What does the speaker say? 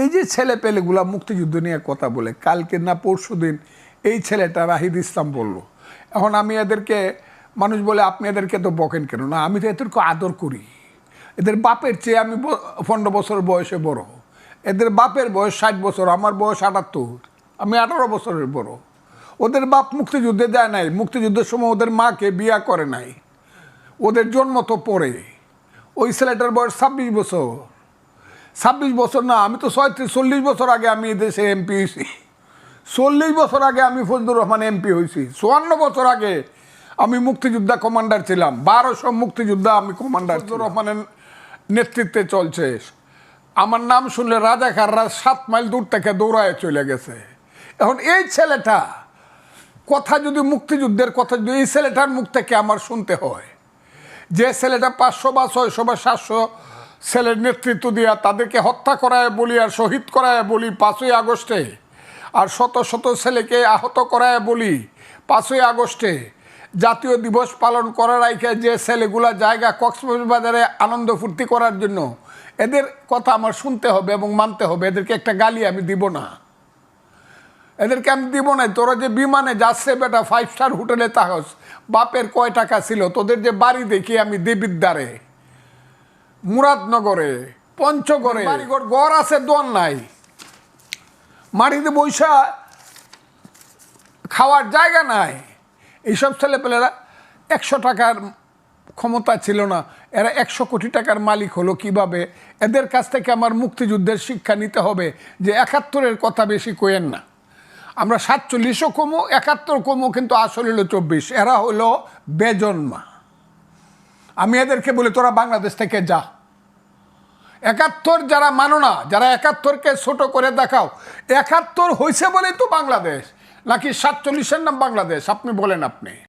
এই যে ছেলে পেলেগুলা মুক্তিযুদ্ধ নিয়ে কথা বলে, কালকে না পরশু দিন এই ছেলেটা রাহিদ ইসলাম বলল। এখন আমি এদেরকে, মানুষ বলে, আপনি এদেরকে তো বকেন কেন? না, আমি তো এদেরকে আদর করি। এদের বাপের চেয়ে আমি পনেরো বছর বয়সে বড়। এদের বাপের বয়স ষাট বছর, আমার বয়স আটাত্তর। আমি আঠারো বছরের বড়। ওদের বাপ মুক্তিযুদ্ধে দেয় নাই। মুক্তিযুদ্ধের সময় ওদের মাকে বিয়া করে নাই। ওদের জন্ম তো পরে। ওই ছেলেটার বয়স ছাব্বিশ বছর। ছাব্বিশ বছর না আমি তো ছয়ত্রিশ চল্লিশ বছর আগে আমি দেশে এমপি হয়েছি চল্লিশ বছর আগে আমি ফজলুর রহমান এমপি হয়েছি চুয়ান্ন বছর আগে আমি মুক্তিযোদ্ধা কমান্ডার ছিলাম। বারোশো মুক্তিযোদ্ধা আমি কমান্ডার ফজলুর রহমানের নেতৃত্বে চলছে। আমার নাম শুনলে রাজাকাররা সাত মাইল দূর থেকে দৌড়ায় চলে গেছে। এখন এই ছেলেটা কথা যদি মুক্তিযুদ্ধের কথা যদি এই ছেলেটার মুখ থেকে আমার শুনতে হয় যে ছেলেটা পাঁচশো বা ছয়শো বা সাতশো ছেলের নেতৃত্ব দিয়া তাদেরকে হত্যা করায় বলি আর শহীদ করায় বলি পাঁচই আগস্টে। আর শত শত ছেলেকে আহত করায় বলি পাঁচই আগস্টে। জাতীয় দিবস পালন করার আইকে যে ছেলেগুলা জায়গা কক্সবাজারে আনন্দ ফুর্তি করার জন্য, এদের কথা আমার শুনতে হবে এবং মানতে হবে। এদেরকে একটা গালি আমি দিব না। এদেরকে আমি দিব না। তোরা যে বিমানে যাচ্ছে বেটা ফাইভ স্টার হোটেলে তাহস, বাপের কয় টাকা ছিল? তোদের যে বাড়ি দেখি আমি দেবিদ্বারে মুরাদনগরে, পঞ্চগড়ে। গড় আছে দোয়ার নাই। মাটিতে বৈশা খাওয়ার জায়গা নাই। এইসব ছেলেপেলেরা একশো টাকার ক্ষমতা ছিল না। এরা একশো কোটি টাকার মালিক হলো কীভাবে? এদের কাছ থেকে আমার মুক্তিযুদ্ধের শিক্ষা নিতে হবে যে একাত্তরের কথা বেশি কোয়েন না। আমরা সাতচল্লিশও কমো, একাত্তর কমো, কিন্তু আসলে হলো চব্বিশ। এরা হলো বেজন্মা। আমি এদেরকে বলি, তোরা বাংলাদেশ থেকে যা। একাত্তর যারা মানো না, যারা একাত্তরকে ছোট করে দেখাও, একাত্তর হয়েছে বলেই তো বাংলাদেশ, নাকি সাতচল্লিশের নাম বাংলাদেশ, আপনি বলেন আপনি।